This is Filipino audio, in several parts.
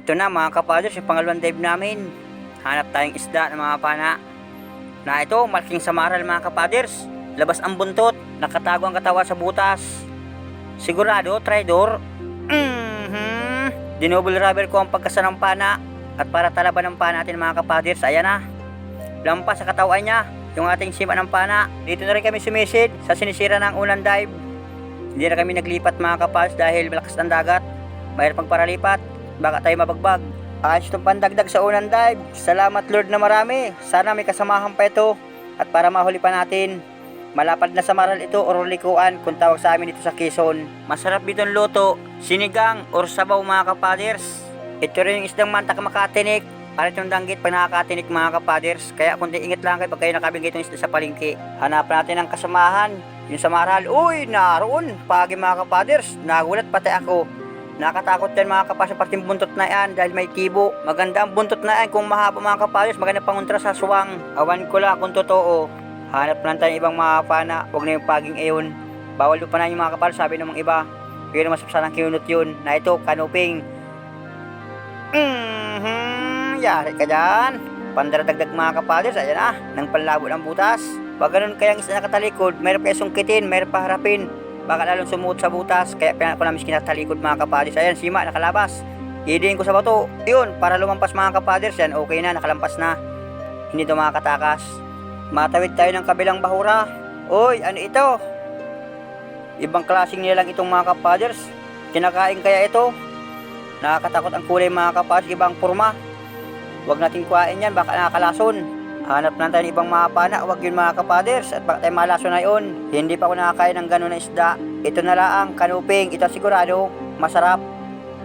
Ito na mga kapaders, yung pangalawang dive namin. Hanap tayong isda ng mga pana. Na ito, malaking samaral mga kapaders. Labas ang buntot, nakatago ang katawan sa butas. Sigurado, traidor. Mhm. Dinouble rubber ko ang pagkasa pana. At para talaban ng pana natin mga kapaders, ayan na. Lampas sa katawan niya, yung ating sima ng pana. Dito na rin kami sumisid sa sinisira ng unang dive. Hindi na kami naglipat mga kapaders dahil malakas ang dagat. Mahirap pagparalipat, baka tayo mabagbag. Ayos itong pandagdag sa unang dive. Salamat Lord na marami. Sana may kasamahan pa ito. At para mahuli pa natin, malapad na sa maral ito or likuan kung tawag sa amin dito sa Quezon. Masarap itong luto, sinigang or sabaw mga kapaders. Ito rin yung isdang mantak makatinik. Para itong danggit pag nakakatinik mga kapaders. Kaya kundi ingat lang kayo pag kayo nakabigay itong isda sa palengke. Hanapan natin ang kasamahan. Yung sa maral, uy, naroon. Pagi mga kapaders, nagulat pati ako. Nakatakot yan mga kapas sa parting buntot na yan dahil may kibo. Maganda ang buntot na yan kung mahaba mga kapalos. Maganda panguntra sa suwang. Awan ko lang kung totoo. Hanap lang tayo ibang mga pana. Huwag na yung paging iyon. Bawal pa na yung mga kapalos sabi ng mga iba. Pero mas sanang kinunot yun na ito kanuping. Mhm, yari ka dyan. Pandaradagdag mga kapalos, ayan ah, nang panlabo ng butas. Pag ganun kayang isa nakatalikod, mayroon kayo sungkitin, mayroon pa harapin baka lalong sumuot sa butas kaya pinag ko namin kinatalikod mga kapaders ayan sima nakalabas. Idiin ko sa bato. Yun para lumampas mga kapaders yan okay na nakalampas na. Hindi ito makakatakas. Matawid tayo ng kabilang bahura. Oy ano ito? Ibang klaseng nilang itong mga kapaders kinakain kaya ito? Nakakatakot ang kulay mga kapaders ibang purma. Huwag natin kuhain yan baka nakakalason Hanap lang tayo ng ibang mga pana, huwag yun mga kapaders at baka tayo malaso na yun. Hindi pa ako nakakain ng ganun na isda. Ito na lang, kanuping, ito sigurado, masarap.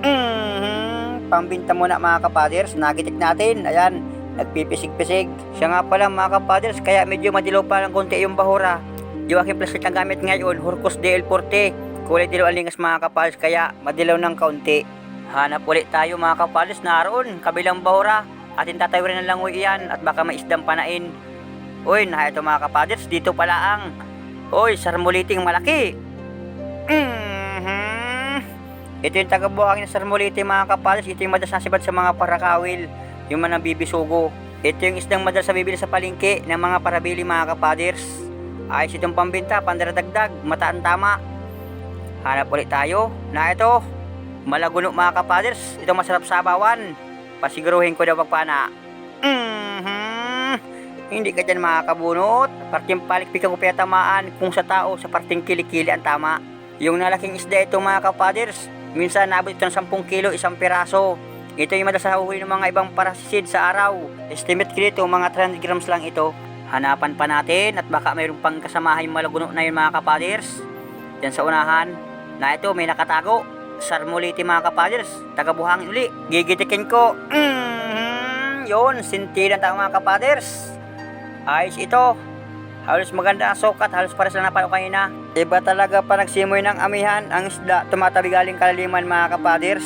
Mhm, pambinta muna mga kapaders, nagitik natin, ayan, nagpipisig-pisig. Siya nga pala mga kapaders, kaya medyo madilaw pa lang konti yung bahura. Yung aking plastic ang gamit ngayon, Hurkos DL40. Kulay dilaw ang lingas mga kapaders, kaya madilaw ng kaunti. Hanap ulit tayo mga kapaders, naroon, kabilang bahura. Atin tatawirin ng langoy iyan at baka may isdang panain. Uy, na mga kapaders, dito pala ang... Uy, sarmuliting malaki. Mhm. Ito yung tagabuhangin ng sarmuliti mga kapaders. Ito yung madalas nasibad sa mga parakawil. Yung mga bibisugo. Ito yung isdang madalas sa bibili sa palengke ng mga parabili mga kapaders. Ayos itong pambinta, pandaradagdag, mataan tama. Hanap ulit tayo na ito. Malaguno mga kapaders. Ito masarap sa abawan. Pasiguruhin ko daw pagpana. Mhm. Hindi ka dyan makakabunot. Parting palikpikan ko tamaan kung sa tao sa parting kilikili ang tama. Yung nalaking isda ito mga kapaders, minsan nabot ito ng 10 kilo isang piraso. Ito yung madalas nahuhuli ng mga ibang parasisid sa araw. Estimate ko dito, mga 300 grams lang ito. Hanapan pa natin at baka mayroong pang kasamahan yung malaguno na yun mga kapaders. Yan sa unahan, na ito may nakatago. Sarmuliti mga kapaders, tagabuhangin uli. Gigitikin ko. Mm-hmm. Yun, sintilan tayo mga kapaders. Ayos ito. Halos maganda ang sukat, halos pares lang napalo kanina. Iba talaga pa nagsimoy ng amihan ang isda tumatabi galing kalaliman mga kapaders.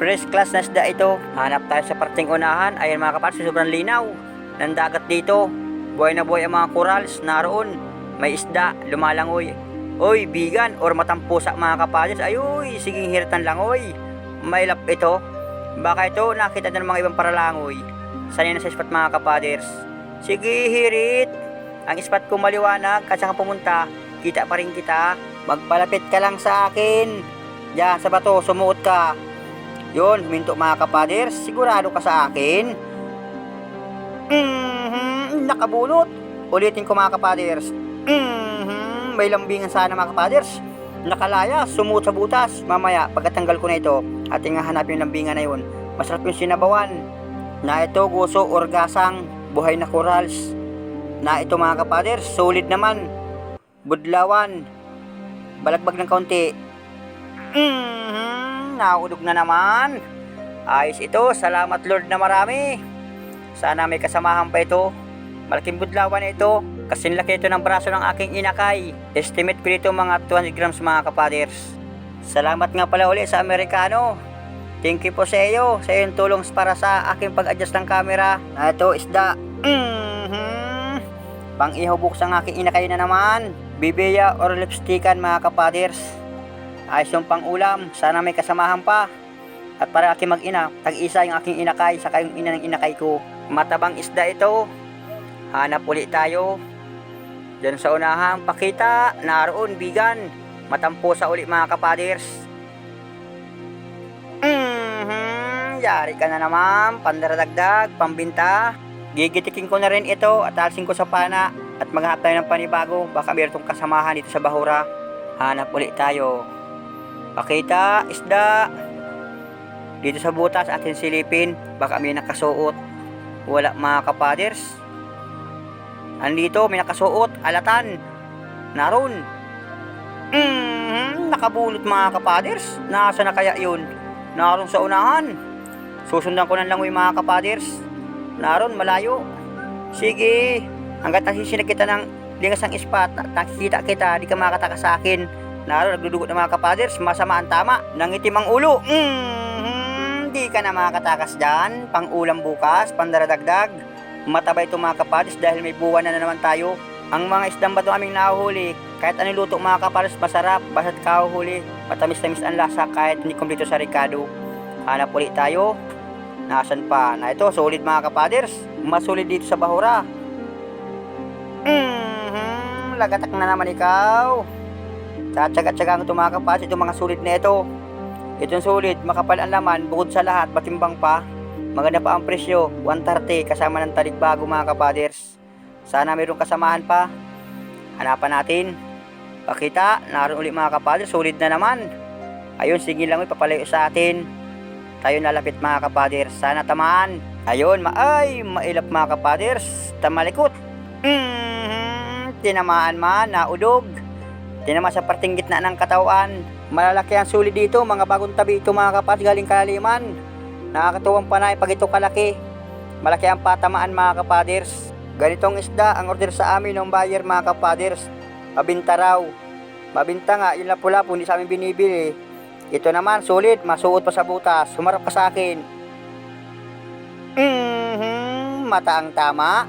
Fresh class na isda ito. Hanap tayo sa parting unahan. Ayan mga kapaders, sobrang linaw. Ng dagat dito. Buhay na buhay ang mga corals. Naroon. May isda, lumalangoy. Oy, bigan or matampusa mga kapaders. Ay, uy, siging hiratan lang, oy. May lap ito. Baka ito, nakita na ng mga ibang paralangoy. Sanay na sa spot mga kapaders. Sige, hirit. Ang spot ko maliwanag, kasi ka pumunta, kita pa rin kita. Magpalapit ka lang sa akin. Diyan, sa bato, sumuot ka. Yun, huminto mga kapaders. Sigurado ka sa akin. Mhm, nakabunot. Ulitin ko mga kapaders. Mhm, may lambingan sana mga kapaders. Nakalaya, sumuot sa butas. Mamaya, pagkatanggal ko na ito, ating nga hanapin yung lambingan na yun. Masarap yung sinabawan. Na ito, guso or gasang, buhay na corals. Na ito mga kapaders, solid naman. Budlawan. Balagbag ng kaunti. Mhm, naudog na naman. Ayos ito, salamat Lord na marami. Sana may kasamahan pa ito. Malaking budlawan ito. Kasing laki ito ng braso ng aking inakay. Estimate ko dito mga 200 grams mga kapaders. Salamat nga pala uli sa Amerikano. Thank you po sa iyo sa iyong tulong para sa aking pag-adjust ng camera. Na ito isda. Mhm. Pang ihubok sa aking inakay na naman. Bibiya or lipstickan mga kapaders. Ayos yung pang ulam. Sana may kasamahan pa. At para aking mag-ina, tag-isa yung aking inakay, saka yung ina ng inakay ko. Matabang isda ito. Hanap ulit tayo. Diyan sa unahang pakita, naroon bigan. Matampo sa uli mga kapaders. Mhm, yari ka na naman, pandaradagdag, pambinta. Gigitikin ko na rin ito at alsin ko sa pana at maghanap tayo ng panibago. Baka tong kasamahan dito sa Bahura. Hanap ulit tayo. Pakita, isda. Dito sa butas atin silipin. Baka may nakasuot. Wala mga kapaders. Andito, may nakasuot. Alatan. Naroon. Mm, nakabulot mga kapaders. Nasa na kaya yun? Naroon sa unahan. Susundan ko na lang mga kapaders. Naroon, malayo. Sige. Hanggat nasisinag kita ng lingas ng ispat, at nakikita kita, di ka makataka sa akin. Naroon, nagdudugo ng mga kapaders. Masama ang tama. Nangitim ang ulo. Mm, di ka na makatakas dyan. Pang ulam bukas, pandaradagdag. Matabay itong mga kapaders dahil may buwan na, na naman tayo. Ang mga isdang bato aming nahuhuli, kahit anong luto mga kapares, masarap, basta't kahuhuli. Matamis-tamis ang lasa kahit hindi kumpleto sa Ricardo. Hanap ulit tayo. Nasaan pa? Na ito, solid mga kapaders. Mas solid dito sa Bahura. Mhm, lagatak na naman ikaw. Tsatsaga-tsaga ito mga kapaders, itong mga solid na ito. Itong solid, makapal ang laman, bukod sa lahat, matimbang pa. Maganda pa ang presyo, 130 kasama ng taligbago mga kapaders. Sana mayroong kasamahan pa. Hanapan natin. Pakita, naroon ulit mga kapaders, solid na naman. Ayun, sige lang ipapalayo sa atin. Tayo nalapit mga kapaders, sana tamaan. Ayun, maay, mailap mga kapaders, tamalikot. Mhm, tinamaan man, naudog. Tinama sa parting gitna ng katawan. Malalaki ang sulit dito, mga bagong tabi ito mga kapaders, galing kalaliman. Nakakatuwang panay pag ito kalaki. Malaki ang patamaan mga kapaders. Ganitong isda ang order sa amin ng buyer mga kapaders. Mabinta raw. Mabinta nga, yung lapu-lapu hindi sa amin binibili. Ito naman, sulit, masuot pa sa butas. Sumarap ka sa akin. Mhm, mata ang tama.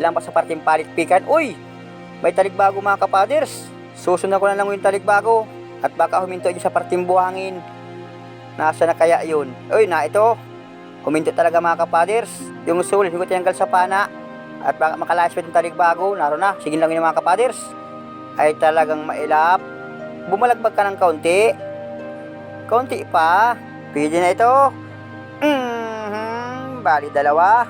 Lang pa sa parting palikpikan. Uy, may talikbago mga kapaders. Susundan ko na lang yung talikbago. At baka huminto yun sa parting buhangin. Nasa na kaya yun? Uy, na ito. Huminto talaga mga kapaders. Yung hindi ko tinanggal sa pana. At baka makalayas pa itong talikbago. Naroon na, sige lang yun mga kapaders. Ay talagang mailap. Bumalagbag ka ng kaunti. Kaunti pa. Pwede na ito. Mhm, bali dalawa.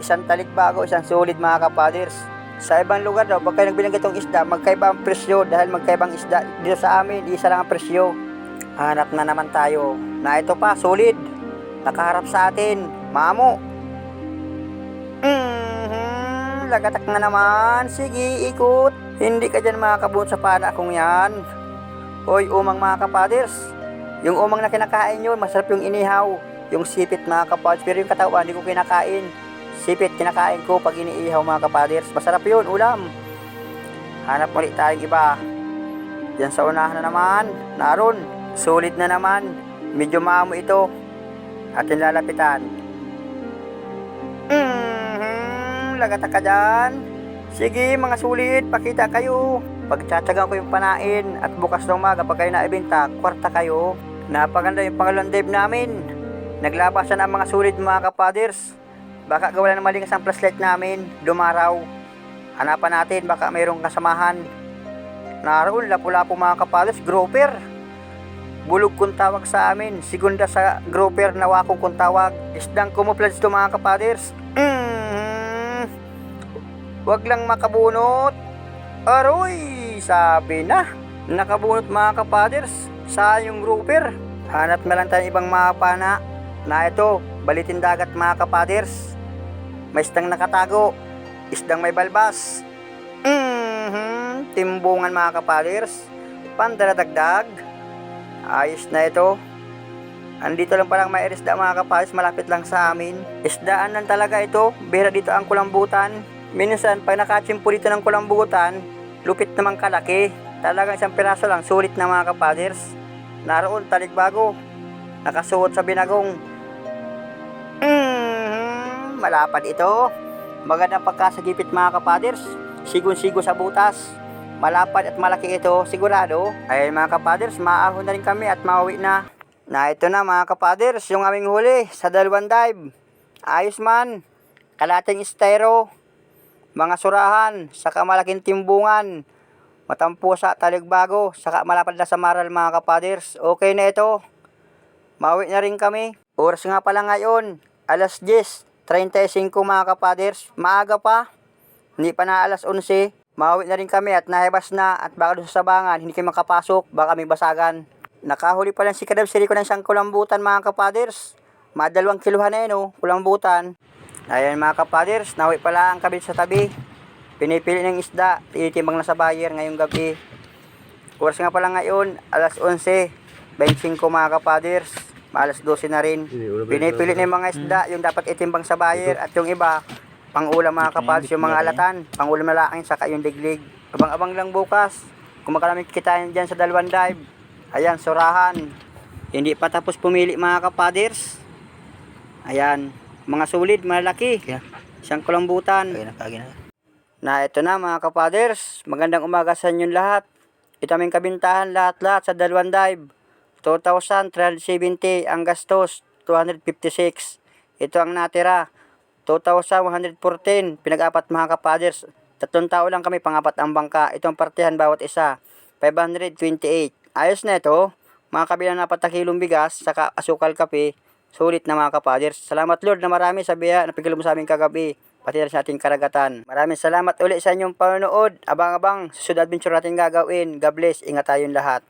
Isang talikbago, isang sulit mga kapaders. Sa ibang lugar daw, pag kayo nagbilang itong isda, magkaiba ang presyo dahil magkaibang isda. Dito sa amin, isa lang ang presyo. Hanap na naman tayo. Na ito pa, solid. Nakaharap sa atin. Mamo. Mhm, lagatak na naman. Sige, ikot. Hindi ka dyan makakabun sa pana kung yan. Hoy, umang mga kapaders. Yung umang na kinakain yun, masarap yung inihaw. Yung sipit mga kapaders. Pero yung katawan, hindi ko kinakain. Sipit, kinakain ko pag iniihaw mga kapaders. Masarap yun, ulam. Hanap ulit tayong iba. Yan sa unahan na naman. Naroon. Solid na naman. Medyo maamo ito. Atin lalapitan. Mhm, lagata ka dyan. Sige mga sulit, pakita kayo. Pagtsatsagan ko yung panain at bukas ng umaga pag kayo naibenta, kwarta kayo. Napaganda yung pangalawang dive namin. Naglabasan ang mga sulit mga kapaders. Baka gawa ng malingas ang flashlight namin, dumaraw. Hanapan natin, baka mayroong kasamahan. Naroon, lapu-lapu mga kapaders, grouper. Bulog kung tawag sa amin. Segunda sa grouper na wako kung tawag. Isdang kumuplads to mga kapaders. Mm, wag lang makabunot. Aroy, sabi na. Nakabunot mga kapaders. Sa yung grouper. Hanap na lang tayo ibang mga pana. Na ito, balitin dagat mga kapaders. May isdang nakatago. Isdang may balbas. Mhm, timbungan mga kapaders. Pandaradagdag. Ayos na ito. Andito lang palang may isda mga kapalis, malapit lang sa amin. Isdaan lang talaga ito, bihira dito ang kulambutan. Minsan, pag nakachimpo dito ng kulambutan, lupit naman kalaki. Talagang isang piraso lang, sulit na mga kapaders. Naroon, taligbago. Nakasuot sa binagong. Mm, malapad ito. Magandang pagkasagipit mga kapaders. Sigon-sigo sa butas. Malapad at malaki ito, sigurado. Ay mga kapaders, maahon na rin kami at mauwi na. Na ito na mga kapaders, yung aming huli sa dalawang dive. Ayos man. Kalating estero. Mga surahan, saka malaking timbungan. Matampusa, taligbago, saka malapad na sa maral mga kapaders. Okay na ito. Mawi na rin kami. Oras nga pala ngayon, alas 10.35 mga kapaders. Maaga pa. Hindi pa na alas 11. Mawi na rin kami at nahibas na at baka doon sa sabangan, hindi kayo makapasok, baka may basagan. Nakahuli pa lang si Kadab Siri ko ng isang kulambutan mga kapaders. Madalawang kiluhan na yun oh, kulambutan. Ayan mga kapaders, nawi pala ang kabit sa tabi. Pinipili ng isda, tinitimbang na sa buyer ngayong gabi. Oras nga pala ngayon, alas 11, 25 mga kapaders. Alas 12 na rin. Pinipili yung mga isda, yung dapat itimbang sa buyer at yung iba, pang ulam mga kapaders, yung mga alatan, pang ulam na laking, saka yung diglig. Abang-abang lang bukas. Kung magkaraming kikitain dyan sa dalawang dive. Ayan, surahan. Hindi pa tapos pumili mga kapaders. Ayan, mga solid, malaki. Isang kulambutan. Na ito na mga kapaders, magandang umaga sa inyong lahat. Ito aming kabintahan lahat-lahat sa dalawang dive. 2,370 ang gastos, 256. Ito ang natira, 2,114. Pinag-apat mga kapaders. Tatlong tao lang kami, pangapat ang bangka. Ito ang partihan bawat isa, 528. Ayos na ito. Mga kabilang na patakilong bigas, saka asukal kape, sulit na mga kapaders. Salamat Lord na marami sa biya na pigil mo sa aming kagabi pati na sa ating karagatan. Maraming salamat ulit sa inyong panonood. Abang-abang, susunod adventure natin gagawin. God bless. Ingat tayong lahat.